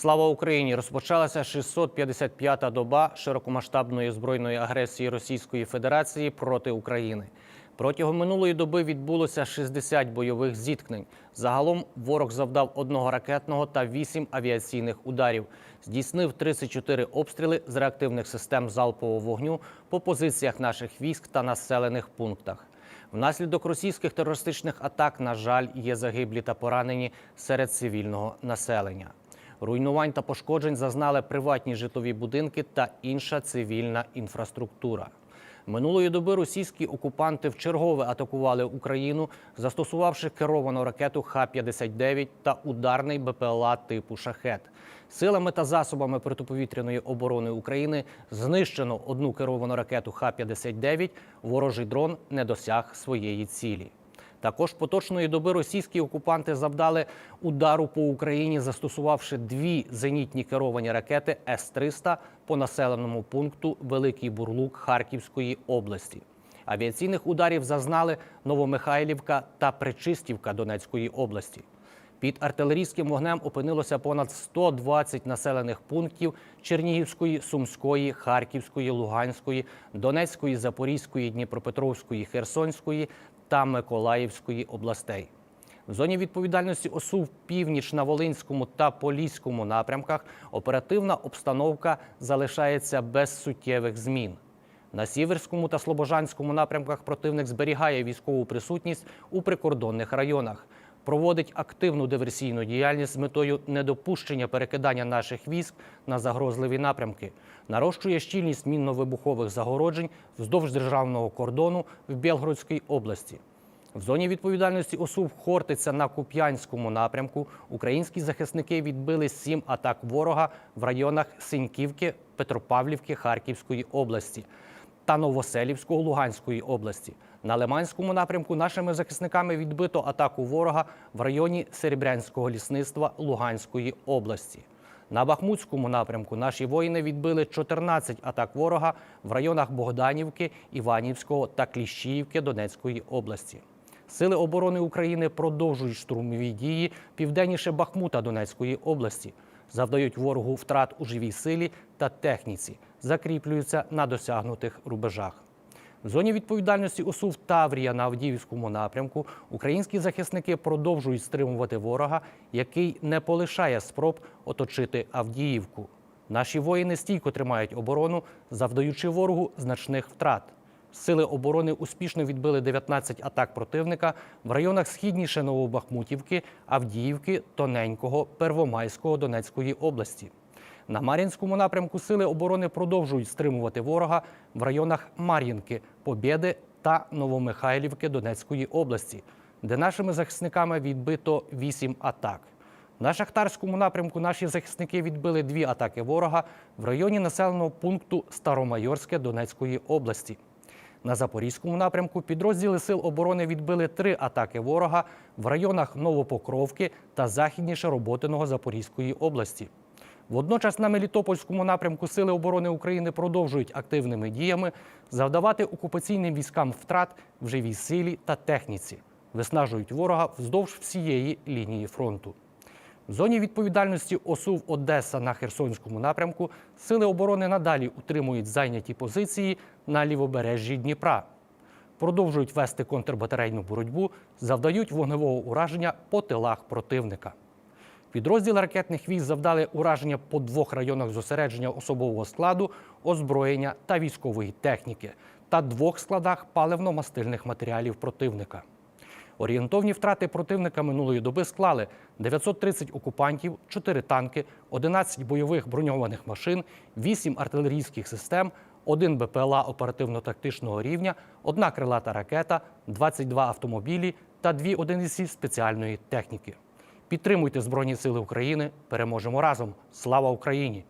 Слава Україні! Розпочалася 655-та доба широкомасштабної збройної агресії Російської Федерації проти України. Протягом минулої доби відбулося 60 бойових зіткнень. Загалом ворог завдав одного ракетного та 8 авіаційних ударів. Здійснив 34 обстріли з реактивних систем залпового вогню по позиціях наших військ та населених пунктах. Внаслідок російських терористичних атак, на жаль, є загиблі та поранені серед цивільного населення. Руйнувань та пошкоджень зазнали приватні житлові будинки та інша цивільна інфраструктура. Минулої доби російські окупанти вчергове атакували Україну, застосувавши керовану ракету Х-59 та ударний БПЛА типу Шахет. Силами та засобами протиповітряної оборони України знищено одну керовану ракету Х-59. Ворожий дрон не досяг своєї цілі. Також поточної доби російські окупанти завдали удару по Україні, застосувавши дві зенітні керовані ракети С-300 по населеному пункту Великий Бурлук Харківської області. Авіаційних ударів зазнали Новомихайлівка та Причистівка Донецької області. Під артилерійським вогнем опинилося понад 120 населених пунктів Чернігівської, Сумської, Харківської, Луганської, Донецької, Запорізької, Дніпропетровської, Херсонської та Миколаївської областей. В зоні відповідальності ОСУ в північ на Волинському та Поліському напрямках оперативна обстановка залишається без суттєвих змін. На Сіверському та Слобожанському напрямках противник зберігає військову присутність у прикордонних районах, проводить активну диверсійну діяльність з метою недопущення перекидання наших військ на загрозливі напрямки, нарощує щільність мінно-вибухових загороджень вздовж державного кордону в Білгородській області. В зоні відповідальності ОСУ Хортиця на Куп'янському напрямку. Українські захисники відбили сім атак ворога в районах Синьківки, Петропавлівки Харківської області та Новоселівського Луганської області. На Лиманському напрямку нашими захисниками відбито атаку ворога в районі Серебрянського лісництва Луганської області. На Бахмутському напрямку наші воїни відбили 14 атак ворога в районах Богданівки, Іванівського та Кліщіївки Донецької області. Сили оборони України продовжують штурмові дії південніше Бахмута Донецької області, завдають ворогу втрат у живій силі та техніці, закріплюються на досягнутих рубежах. В зоні відповідальності ОСУ в Таврія на Авдіївському напрямку українські захисники продовжують стримувати ворога, який не полишає спроб оточити Авдіївку. Наші воїни стійко тримають оборону, завдаючи ворогу значних втрат. Сили оборони успішно відбили 19 атак противника в районах східніше Новобахмутівки, Авдіївки, Тоненького, Первомайського Донецької області. На Мар'їнському напрямку сили оборони продовжують стримувати ворога в районах Мар'їнки, Побєди та Новомихайлівки Донецької області, де нашими захисниками відбито 8 атак. На Шахтарському напрямку наші захисники відбили дві атаки ворога в районі населеного пункту Старомайорське Донецької області. На Запорізькому напрямку підрозділи Сил оборони відбили три атаки ворога в районах Новопокровки та західніше Роботиного Запорізької області. Водночас на Мелітопольському напрямку Сили оборони України продовжують активними діями завдавати окупаційним військам втрат в живій силі та техніці, виснажують ворога вздовж всієї лінії фронту. В зоні відповідальності ОСУВ Одеса на Херсонському напрямку сили оборони надалі утримують зайняті позиції на лівобережжі Дніпра, продовжують вести контрбатарейну боротьбу, завдають вогневого ураження по тилах противника. Підрозділи ракетних військ завдали ураження по двох районах зосередження особового складу, озброєння та військової техніки та двох складах паливно-мастильних матеріалів противника. Орієнтовні втрати противника минулої доби склали 930 окупантів, 4 танки, 11 бойових броньованих машин, 8 артилерійських систем, 1 БПЛА оперативно-тактичного рівня, 1 крилата ракета, 22 автомобілі та 2 одиниці спеціальної техніки. Підтримуйте Збройні Сили України. Переможемо разом. Слава Україні!